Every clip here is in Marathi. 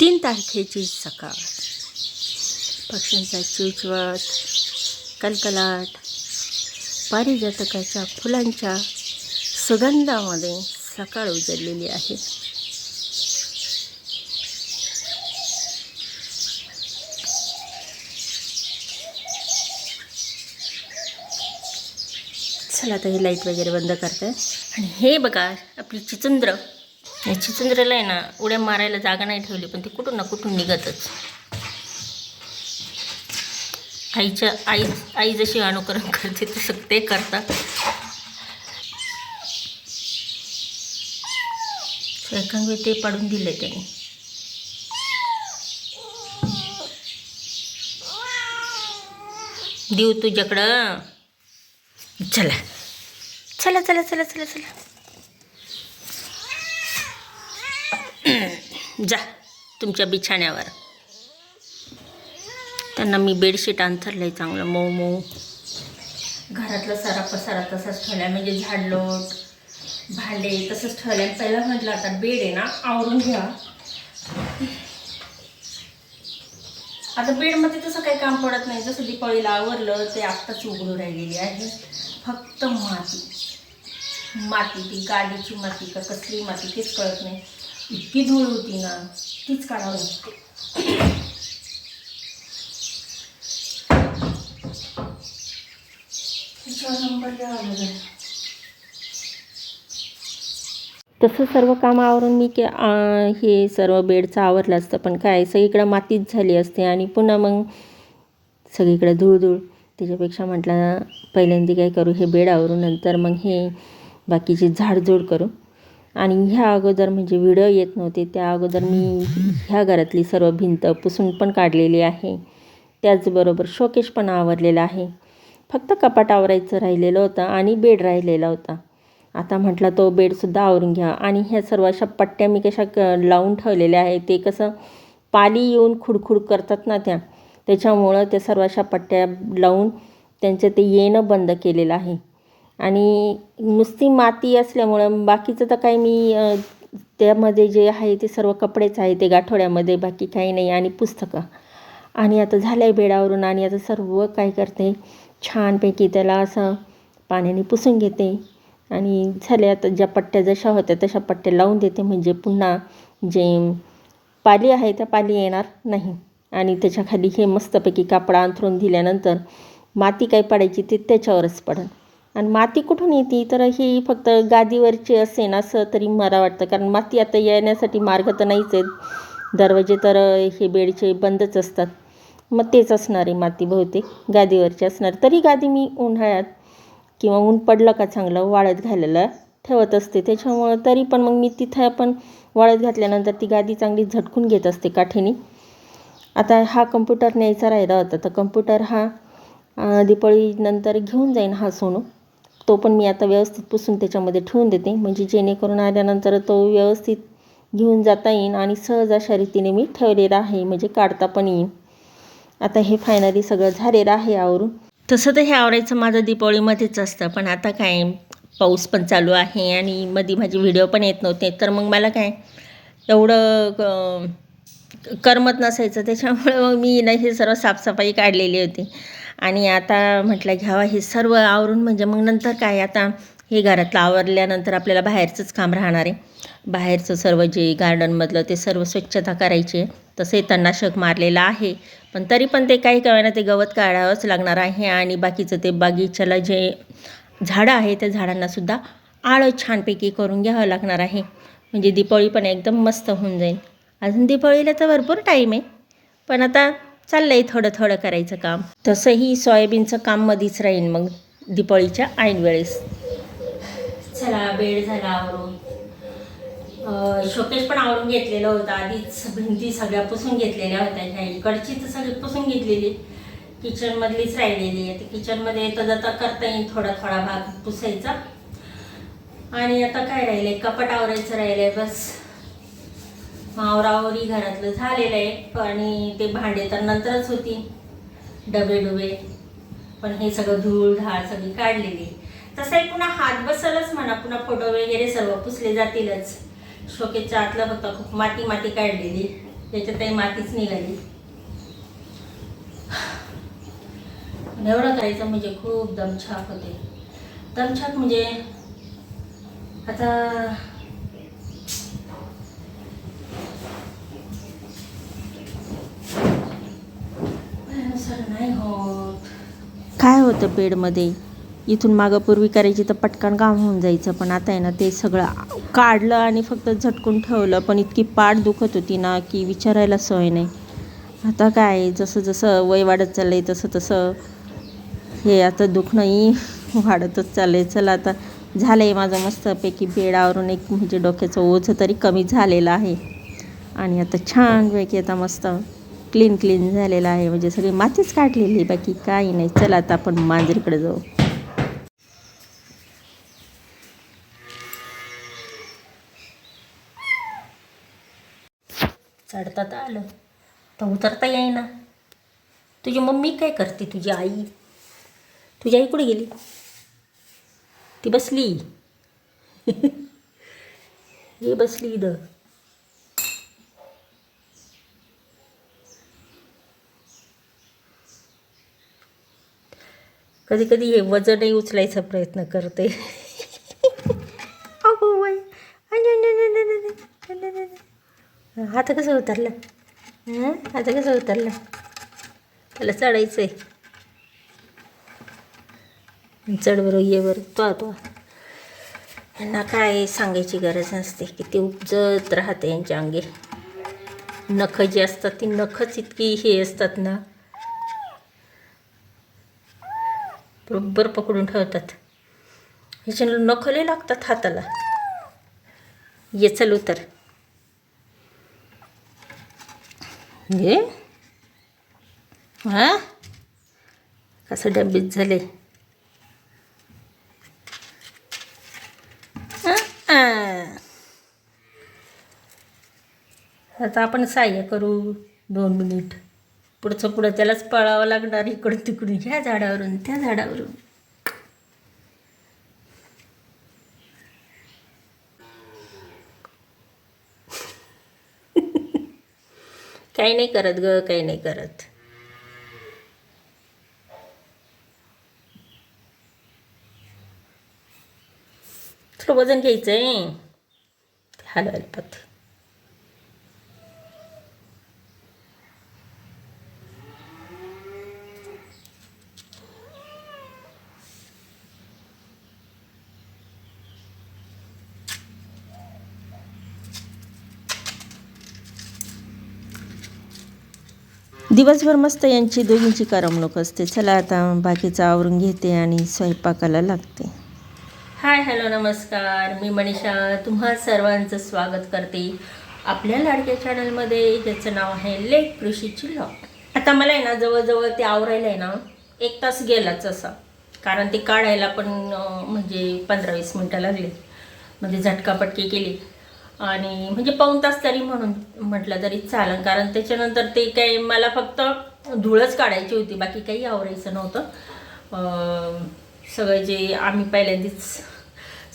तीन तारखेची सकाळ. पक्ष्यांचा चिवचवत कलकलाट पारिजातकाच्या फुलांच्या सुगंधामध्ये सकाळ उजळलेली आहे. चला आता ही लाइट वगैरे बंद करते. आणि हे बघा आपली चिचुंद्र चिचुंद्राला आहे ना उड्या मारायला जागा नाही ठेवली पण ती कुठून ना कुठून निघतच. आईच्या आई आई जशी अनुकरण करते तसं ते करतात. एकांगी ते पाडून दिले त्यांनी. देऊ तुझ्याकडं. चला. चला चला चला चला चला. जा तुमच्या बिछाण्यावर. त्यांना मी बेडशीट अंथरलं आहे चांगलं मऊ मऊ. घरातलं सारा पसारा तसाच ठेवला म्हणजे झाडलोट भांडे तसंच ठेवले पहिला म्हटलं आता बेड आहे ना आवरून घ्या. आता बेडमध्ये तसं काही काम पडत नाही जसं दीपावलीला आवरलं ते आत्ताच उघडून राहिलेली आहे. फक्त माती. माती ती गाडीची माती का कसली माती तेच कळत नाही. इतकी धूळ होती ना तीच काढावं लागते. तसं सर्व काम आवरून मी के आ, हे सर्व बेडचं आवरलं असतं पण काय सगळीकडं मातीच झाली असते आणि पुन्हा मग सगळीकडं धूळ त्याच्यापेक्षा म्हटलं पहिल्यांदा काय करू हे बेड आवरून नंतर मग हे बाकीची झाडझूड करू. आणि ह्या अगोदर म्हणजे व्हिडिओ येत नव्हते त्या अगोदर मी ह्या घरातली सर्व भिंत पुसून पण काढलेली आहे. त्याचबरोबर शोकेश पण आवरलेला आहे. फक्त कपाट आवरायचं राहिलेलं होतं आणि बेड राहिलेला होता. आता म्हटलं तो बेडसुद्धा आवरून घ्या. आणि ह्या सर्व अशा पट्ट्या मी कशा क लावून ठेवलेल्या आहे ते कसं पाली येऊन खुडखुड करतात ना त्या त्याच्यामुळं त्या सर्व अशा पट्ट्या लावून त्यांचं ते येणं बंद केलेलं आहे. आणि नुसती माती असल्यामुळं बाकीचं तर काही मी त्यामध्ये जे आहे ते सर्व कपडेच आहे ते गाठोड्यामध्ये बाकी काही नाही आणि पुस्तकं. आणि आता झालं आहे बेडावरून आणि आता सर्व काय करते. छानपैकी त्याला असं पाण्याने पुसून घेते. आणि झाले आता ज्या पट्ट्या जशा होत्या तशा पट्ट्या लावून देते. म्हणजे पुन्हा जे पाली आहे त्या पाली येणार नाही. आणि त्याच्याखाली हे मस्तपैकी कापडा अंथरून दिल्यानंतर माती काय पडायची ते त्याच्यावरच पडेल आणि माती कुठून येते? तर ही फक्त गादीवरची असेन असं तरी मला वाटतं. कारण माती आता येण्यासाठी मार्ग तर नाहीच आहेत. दरवाजे तर हे बेडचे बंदच असतात. मग तेच असणार आहे माती बहुतेक. गादीवरची असणार. तरी गादी मी उन्हाळ्यात किंवा ऊन पडलं का चांगलं वाळत घालायला ठेवत असते. त्याच्यामुळं तरी पण मग मी तिथं पण वाळत घातल्यानंतर ती गादी चांगली झटकून घेत असते काठीने. आता हा कम्प्युटर न्यायचा राहिला होता. तर कम्प्युटर हा दीपळीनंतर दिपाळीनंतर घेऊन जाईन हा सोनू. तो पण मी आता व्यवस्थित पुसून त्याच्यामध्ये ठेवून देते. म्हणजे जेणेकरून आल्यानंतर तो व्यवस्थित घेऊन जाता येईन आणि सहज अशा रीतीने मी ठेवलेला आहे. म्हणजे काढता पण येईन. आता हे फायनली सगळं झालेलं आहे आवरून. तसं तर हे आवरायचं माझं दीपावळीमध्येच असतं. पण आता काय पाऊस पण चालू आहे आणि मध्ये माझे व्हिडिओ पण येत नव्हते. तर मग मला काय एवढं करमत नसायचं. त्याच्यामुळे मग मी ना हे सर्व साफसफाई काढलेली होती. आणि आता म्हटलं घ्यावा हे सर्व आवरून म्हणजे मग नंतर काय? आता हे घरातलं आवरल्यानंतर आपल्याला बाहेरचंच काम राहणार आहे. बाहेरचं सर्व जे गार्डनमधलं ते सर्व स्वच्छता करायची आहे. तसे तणनाशक मारलेलं आहे. पण तरी पण ते काही कळना ते गवत काढावंच लागणार आहे आणि बाकीचं ते बागीच्याला जे झाडं आहे त्या झाडांनासुद्धा आळं छानपैकी करून घ्यावं लागणार आहे. म्हणजे दीपावली पण एकदम मस्त होऊन जाईल. अजून दीपावलीला तर भरपूर टाईम आहे. पण आता चाललं आहे थोडं थोडं करायचं काम. तसंही सोयाबीनचं काम मधीच राहील मग दीपावळीच्या ऐन वेळेस. चला बेड झाला आवरून. शोकेश पण आवरून घेतलेलं होतं. आधीच भिंती सगळ्या पुसून घेतलेल्या होत्या. ह्या इकडची तर सगळी पुसून घेतलेली किचनमधलीच राहिलेली आहे. ते किचनमध्ये येतं जाता करता येईल थोडा थोडा भाग पुसायचा. आणि आता काय राहिले कपाट आवरायचं राहिलंय बस. आवरावरी घरातलं झालेलं आहे आणि ते भांडे तर नंतरच होती. डबे डुबे. पण हे सगळं धूळ धाळ सगळी काढलेली. तसंही पुन्हा हात बसलच म्हणा पुन्हा फोटो वगैरे सर्व पुसले जातीलच. शोकेच्या आतलं फक्त खूप माती माती काढलेली. त्याच्यात काही मातीच निघाली. एवढं करायचं म्हणजे खूप दमछाक होते. दमछाक म्हणजे आता नाही होत. काय होतं बेडमध्ये? इथून मागं पूर्वी करायची तर पटकन काम होऊन जायचं पण आता आहे ना ते सगळं काढलं आणि फक्त झटकून ठेवलं पण इतकी पाठ दुखत होती ना की विचारायला सोय नाही. आता काय जसं जसं वय वाढत चाललं आहे तसं तसं हे आता दुखणंही वाढतच चाललं आहे चला आता झालं आहे माझं मस्तपैकी बेडावरून एक म्हणजे डोक्याचं ओझं तरी कमी झालेलं आहे. आणि आता छानपैकी आता मस्त क्लीन क्लीन झालेलं आहे. म्हणजे सगळी मातीच काढलेली. बाकी काही नाही. चला आता आपण मांजरीकडे जाऊ. चढता तर आलं. तर उतरता येईना. तुझी मम्मी काय करते? तुझी आई? तुझी आई कुठे गेली? ती बसली. हे बसली इथं. कधी कधी हे वजनही उचलायचा प्रयत्न करते. अगो बाई. आता कसं उतरलं? हं? आता कसं उतरलं? त्याला चढायचं आहे चढ बरं ये बरं. तो तो यांना काय सांगायची गरज नसते. किती उपजत राहते यांच्या अंगी. नखं जी असतात ती नखच इतकी हे असतात ना. बरोबर पकडून ठेवतात. ह्याच्यानं नखले लागतात हाताला. ये चल उतर. ये. हा? कसं डबीत झाले? आता आपण सहाय्य करू दोन मिनिट. पुढचं पुढं त्यालाच पळावं लागणार इकडून तिकडून ह्या झाडावरून त्या झाडावरून. काही नाही करत ग काही नाही करत. थोडं वजन घ्यायचं आहे हलवायला पथ दिवसभर मस्त यांची दोघींची करमणूक असते. चला आता बाकीचं आवरून घेते आणि स्वयंपाकाला लागते. हाय हॅलो नमस्कार. मी मनीषा. तुम्हा सर्वांचं स्वागत करते आपल्या लाडक्या चॅनलमध्ये. ज्याचं नाव आहे लेक कृषीची लॉक आता मला आहे ना जवळजवळ ते आवरायला आहे ना एक तास गेलाच असा. कारण ते काढायला पण म्हणजे पंधरा वीस मिनटं लागली. म्हणजे झटकापटकी केली. आणि म्हणजे पाऊण तास तरी म्हणून म्हटलं तरी चालेल कारण त्याच्यानंतर ते काही मला फक्त धुळच काढायची होती बाकी काही आवरायचं नव्हतं. सगळं जे आम्ही पहिल्यांदाच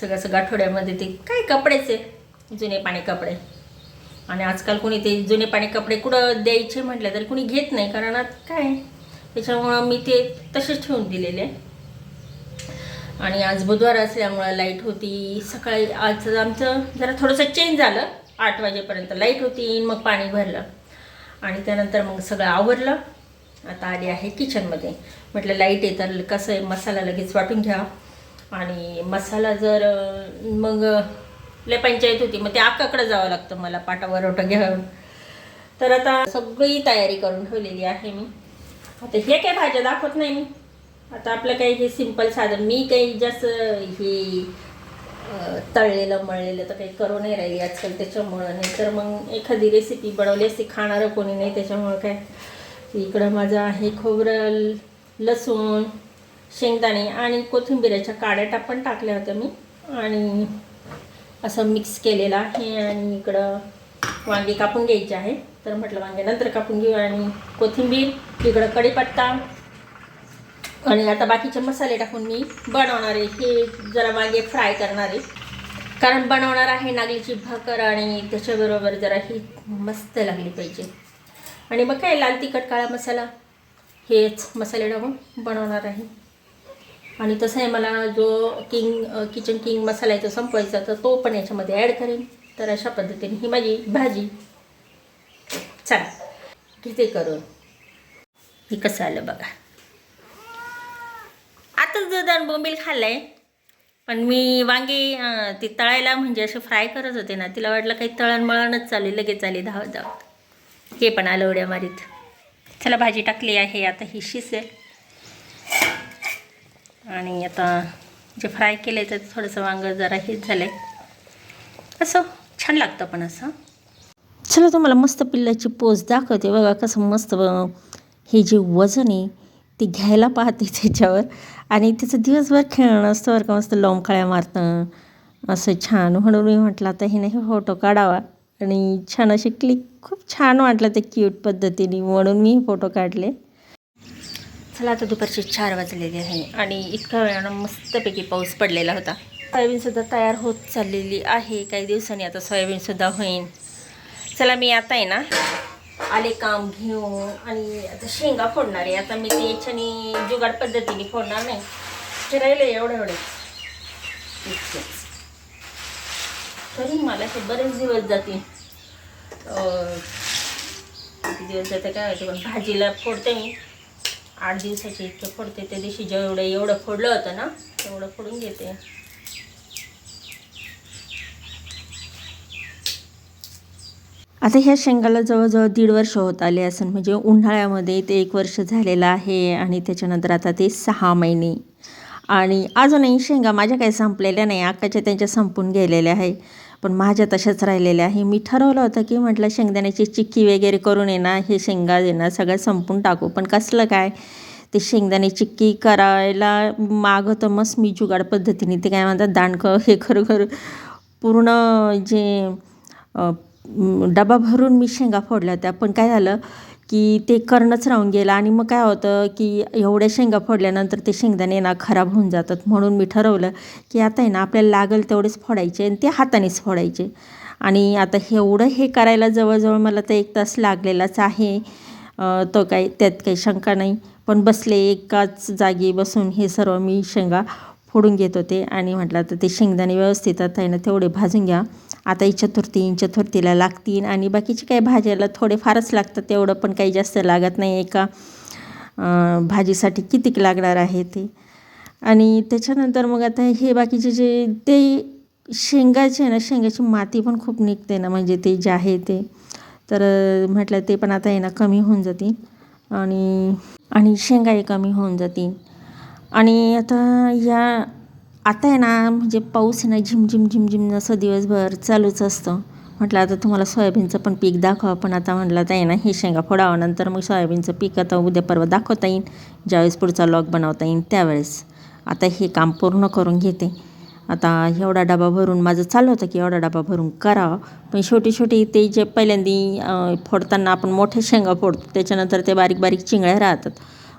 सगळं सगळं आठवड्यामध्ये ते काय कपडेचे जुने पाणी कपडे. आणि आजकाल कोणी ते जुने पाणी कपडे कुठं द्यायचे म्हटलं तरी कोणी घेत नाही कारण आता काय त्याच्यामुळं मी ते तसेच ठेवून दिलेले. आणि आज बुधवार असल्यामुळं लाइट होती. सकाळी आज आमचं जरा थोडंसं चेंज झालं. आठ वाजेपर्यंत लाइट होती मग पाणी भरलं. आणि त्यानंतर मग सगळं आवरलं. आता आली आहे किचनमध्ये म्हटलं लाइट आहे तर कसं आहे मसाला लगेच वाटून घ्या. आणि मसाला जर मग लय पंचायत होती मग ते आकाकडे जावं लागतं मला पाटावर ओटं घ्यावं तर आता सगळी तयारी करून ठेवलेली आहे मी. आता हे काय भाज्या दाखवत नाही मी. आता आपलं काही हे सिंपल साधन मी काही जास्त हे तळलेलं मळलेलं तर काही करू नाही राहिली आजकाल त्याच्यामुळं. नाही तर मग एखादी रेसिपी बनवली असती खाणारं कोणी नाही त्याच्यामुळं काय. इकडं माझं आहे खोबरं लसूण शेंगदाणे आणि कोथिंबिरीच्या काड्या टाकून टाकल्या होत्या मी. आणि असं मिक्स केलेलं आहे आणि इकडं वांगे कापून घ्यायचे आहे. तर म्हटलं वांगे नंतर कापून घेऊ आणि कोथिंबीर इकडं कढीपत्ता आणि आता बाकीचे मसाले टाकून मी बनवणार आहे. हे जरा वांगे फ्राय करणार आहे. कारण बनवणार आहे नागलीची भाकर आणि त्याच्याबरोबर जरा ही मस्त लागली पाहिजे. आणि मग काय लाल तिखट काळा मसाला हेच मसाले टाकून बनवणार आहे. आणि तसं आहे मला जो किंग किचन किंग मसाला आहे तो संपवायचा तर तो पण याच्यामध्ये ॲड करेन. तर अशा पद्धतीने ही माझी भाजी. चला घेते करून? हे कसं आलं बघा. आताच दुधान बोंबील खाल्लंय. पण मी वांगी ती तळायला म्हणजे असे फ्राय करत होते ना तिला वाटलं काही तळण मळणच चालू लगेच आली धावत धावत हे पण आलं उड्या मारीत. चला भाजी टाकली आहे आता ही शिसेल. आणि आता जे फ्राय केलं आहे त्याचं थोडंसं वांगं जरा हेच झालं आहे असं छान लागतं पण असं. चला तुम्हाला मस्त पिल्लाची पोच दाखवते. बघा कसं मस्त हे जे वजन आहे ती घ्यायला पाहते त्याच्यावर. आणि त्याचं दिवसभर खेळणं असतं बरं का मस्त लोंबकळ्या मारतं असं छान. म्हणून मी म्हटलं आता हे नाही फोटो काढावा. आणि छान असे क्लिक खूप छान वाटलं ते क्यूट पद्धतीने. म्हणून मी फोटो काढले. चला आता दुपारचे चार वाजलेले आहे. आणि इतका वेळानं मस्तपैकी पाऊस पडलेला होता. सोयाबीनसुद्धा तयार होत चाललेली आहे. काही दिवसांनी आता सोयाबीनसुद्धा होईल चला मी आता आहे ना आले काम घेऊन आणि आता शेंगा फोडणार आहे. आता मी ते याच्याने जुगाड पद्धतीने फोडणार नाही. फिरायला राहिले एवढे एवढे. तरी मला ते बरेच दिवस जातील. किती दिवस जाते काय होते पण भाजीला फोडते मी. आठ दिवसाचे इतके फोडते. त्या दिवशी जेवढं एवढं फोडलं होतं ना तेवढं फोडून घेते. आता ह्या शेंगाला जवळजवळ दीड वर्ष होत आले असं म्हणजे उन्हाळ्यामध्ये ते एक वर्ष झालेलं आहे आणि त्याच्यानंतर आता ते सहा महिने. आणि अजूनही शेंगा माझ्या काही संपलेल्या नाही. आकाच्या त्यांच्या संपून गेलेल्या आहे. पण माझ्या तशाच राहिलेल्या आहे. मी ठरवलं होतं की म्हटलं शेंगदाण्याची चिक्की वगैरे करून येणार हे शेंगा देणार सगळं संपून टाकू. पण कसलं काय? ते शेंगदाणे चिक्की करायला मागं तर मस्त मी जुगाड पद्धतीने ते काय म्हणतात दांडकं हे खरोखर पूर्ण जे डबा भरून मी शेंगा फोडल्या होत्या. पण काय झालं की ते करणंच राहून गेलं आणि मग काय होतं की एवढ्या शेंगा फोडल्यानंतर ते शेंगदाणे ना खराब होऊन जातात. म्हणून मी ठरवलं की आता आहे ना आपल्याला लागेल तेवढेच फोडायचे आणि ते हातानेच फोडायचे. आणि आता एवढं हे करायला जवळजवळ मला तर एक तास लागलेलाच आहे. तो काही त्यात काही शंका नाही. पण बसले एकाच जागी बसून हे सर्व मी शेंगा फोडून घेत होते. आणि म्हटलं आता ते शेंगदाणे व्यवस्थित आता आहे ना तेवढे भाजून घ्या. आता ही चतुर्थी चतुर्थीला लागतील. आणि बाकीचे काही भाज्याला थोडे फारच लागतात. तेवढं पण काही जास्त लागत नाही. एका भाजीसाठी कितीक लागणार आहे ते. आणि त्याच्यानंतर मग आता हे बाकीचे जे ते शेंगाचे आहे ना शेंगाची माती पण खूप निघते ना. म्हणजे ते जे आहे ते. तर म्हटलं ते पण आता आहे ना कमी होऊन जातील. आणि आणि शेंगाही कमी होऊन जातील. आणि आता या आता आहे ना म्हणजे पाऊस आहे ना झिम झिम झिम असं दिवसभर चालूच असतं. म्हटलं आता तुम्हाला सोयाबीनचं पण पीक दाखवा पण आता म्हटलं आता आहे ना हे शेंगा फोडावं नंतर मग सोयाबीनचं पीक आता उद्या परवा दाखवता येईल ज्यावेळेस पुढचा लॉग बनवता येईल त्यावेळेस. आता हे काम पूर्ण करून घेते. आता एवढा डबा भरून माझं चालू होतं की एवढा डबा भरून करावं. पण छोटी छोटी ते जे पहिल्यांदी फोडताना आपण मोठे शेंगा फोडतो त्याच्यानंतर ते बारीक बारीक चिंगळ्या राहतात.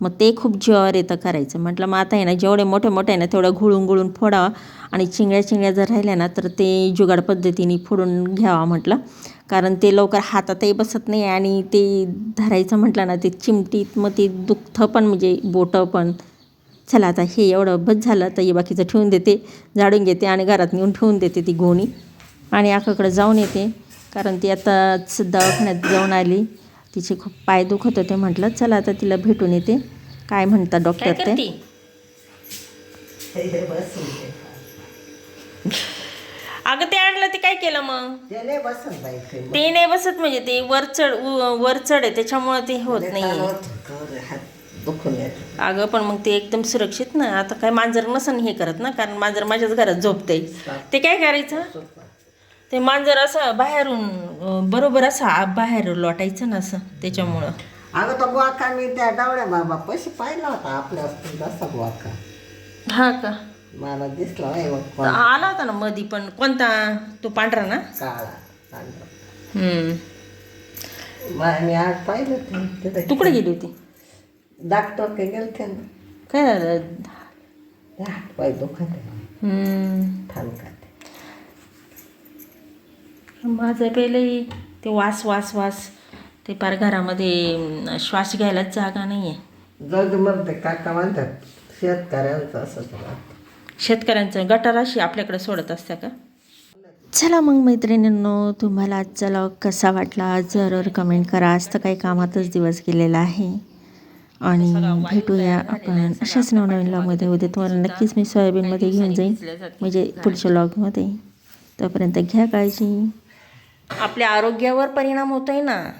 मग ते खूप जीवावर येतं करायचं. म्हटलं मग आता आहे ना जेवढे मोठे मोठे आहे ना तेवढं घुळून गुळून फोडावं आणि चिंगळ्या चिंगळ्या जर राहिल्या ना तर ते जुगाड पद्धतीने फोडून घ्यावा म्हटलं. कारण ते लवकर हातातही बसत नाही आणि ते धरायचं म्हटलं ना ते चिमटीत मग ते दुखतं पण म्हणजे बोटं पण. चला आता हे एवढं बस झालं तर हे बाकीचं ठेवून देते झाडून घेते आणि घरात नेऊन ठेवून देते ती गोणी. आणि आकाकडं जाऊन येते कारण ती आताच दवाखान्यात जाऊन आली. तिचे खूप पाय दुखत होते. म्हटलं चला आता तिला भेटून येते. काय म्हणतात डॉक्टर ते? अगं ते आणलं ते काय केलं मग. ते नाही बसत म्हणजे ते वर चढ उ- वर चढ आहे त्याच्यामुळे ते होत नाही अगं पण मग ते एकदम सुरक्षित ना. आता काय मांजर नसन हे करत ना कारण मांजर माझ्याच घरात झोपते ते काय करायचं? ते मांजर असं बाहेरून बरोबर असं बाहेर लोटायचं ना असं त्याच्यामुळं. अगं तो बुवाका मी त्या डावड्या बाबा पैसे पाहिला होता आपल्या तसा बुवाका हा का? मला दिसला नाही मग तर कोण आला होता ना मधी पण कोणता? तो पांढरा ना? काळा पांढरा. हम्म. मा- मी आज पाहिलं ते तिथं. तू कुठे गेली होती? डॉक्टर के गेलते ना. काय झालं? हात पाय दुखत आहे. हम्म. ठणकाते माझं पहिलंही ते वास वास वास. ते पार घरामध्ये श्वास घ्यायलाच जागा नाही आहे काका म्हणतात शेतकऱ्यांचं असं राहतं. शेतकऱ्यांचं गटाराशी आपल्याकडे सोडत असत्या का? चला मग मैत्रिणींनो तुम्हाला आजचा लॉग कसा वाटला? जरूर कमेंट करा आज तर काही कामातच दिवस गेलेला आहे. आणि भेटूया आपण अशाच नवनवीन लॉगमध्ये उद्या तुम्हाला नक्कीच मी सोयाबीनमध्ये घेऊन जाईन. म्हणजे पुढच्या लॉगमध्ये तोपर्यंत घ्या काळजी. आपल्या आरोग्यावर परिणाम होतोय ना.